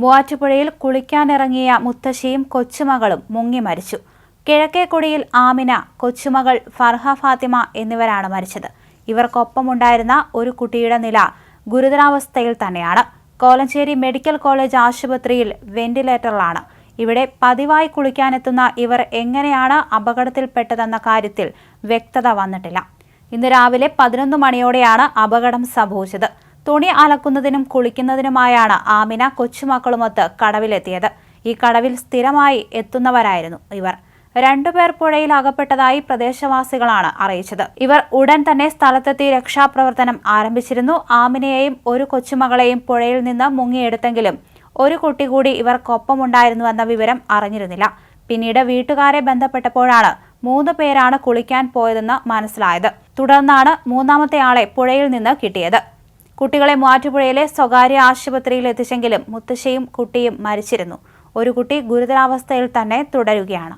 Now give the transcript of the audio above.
മൂവാറ്റുപുഴയിൽ കുളിക്കാനിറങ്ങിയ മുത്തശ്ശിയും കൊച്ചുമകളും മുങ്ങി മരിച്ചു. കിഴക്കേക്കൊടിയിൽ ആമിന കൊച്ചുമകൾ ഫർഹ ഫാത്തിമ എന്നിവരാണ് മരിച്ചത്. ഇവർക്കൊപ്പമുണ്ടായിരുന്ന ഒരു കുട്ടിയുടെ നില ഗുരുതരാവസ്ഥയിൽ തന്നെയാണ്. കോലഞ്ചേരി മെഡിക്കൽ കോളേജ് ആശുപത്രിയിൽ വെന്റിലേറ്ററിലാണ്. ഇവിടെ പതിവായി കുളിക്കാനെത്തുന്ന ഇവർ എങ്ങനെയാണ് അപകടത്തിൽപ്പെട്ടതെന്ന കാര്യത്തിൽ വ്യക്തത വന്നിട്ടില്ല. ഇന്ന് രാവിലെ പതിനൊന്ന് മണിയോടെയാണ് അപകടം സംഭവിച്ചത്. തുണി അലക്കുന്നതിനും കുളിക്കുന്നതിനുമായാണ് ആമിന കൊച്ചുമക്കളുമൊത്ത് കടവിലെത്തിയത്. ഈ കടവിൽ സ്ഥിരമായി എത്തുന്നവരായിരുന്നു ഇവർ. രണ്ടുപേർ പുഴയിൽ അകപ്പെട്ടതായി പ്രദേശവാസികളാണ് അറിയിച്ചത്. ഇവർ ഉടൻ തന്നെ സ്ഥലത്തെത്തി രക്ഷാപ്രവർത്തനം ആരംഭിച്ചിരുന്നു. ആമിനെയും ഒരു കൊച്ചുമകളെയും പുഴയിൽ നിന്ന് മുങ്ങിയെടുത്തെങ്കിലും ഒരു കുട്ടി കൂടി ഇവർക്കൊപ്പമുണ്ടായിരുന്നുവെന്ന വിവരം അറിഞ്ഞിരുന്നില്ല. പിന്നീട് വീട്ടുകാരെ ബന്ധപ്പെട്ടപ്പോഴാണ് മൂന്ന് പേരാണ് കുളിക്കാൻ പോയതെന്ന് മനസ്സിലായത്. തുടർന്നാണ് മൂന്നാമത്തെ ആളെ പുഴയിൽ നിന്ന് കിട്ടിയത്. കുട്ടികളെ മൂവാറ്റുപുഴയിലെ സ്വകാര്യ ആശുപത്രിയിൽ എത്തിച്ചെങ്കിലും മുത്തശ്ശിയും കുട്ടിയും മരിച്ചിരുന്നു. ഒരു കുട്ടി ഗുരുതരാവസ്ഥയിൽ തന്നെ തുടരുകയാണ്.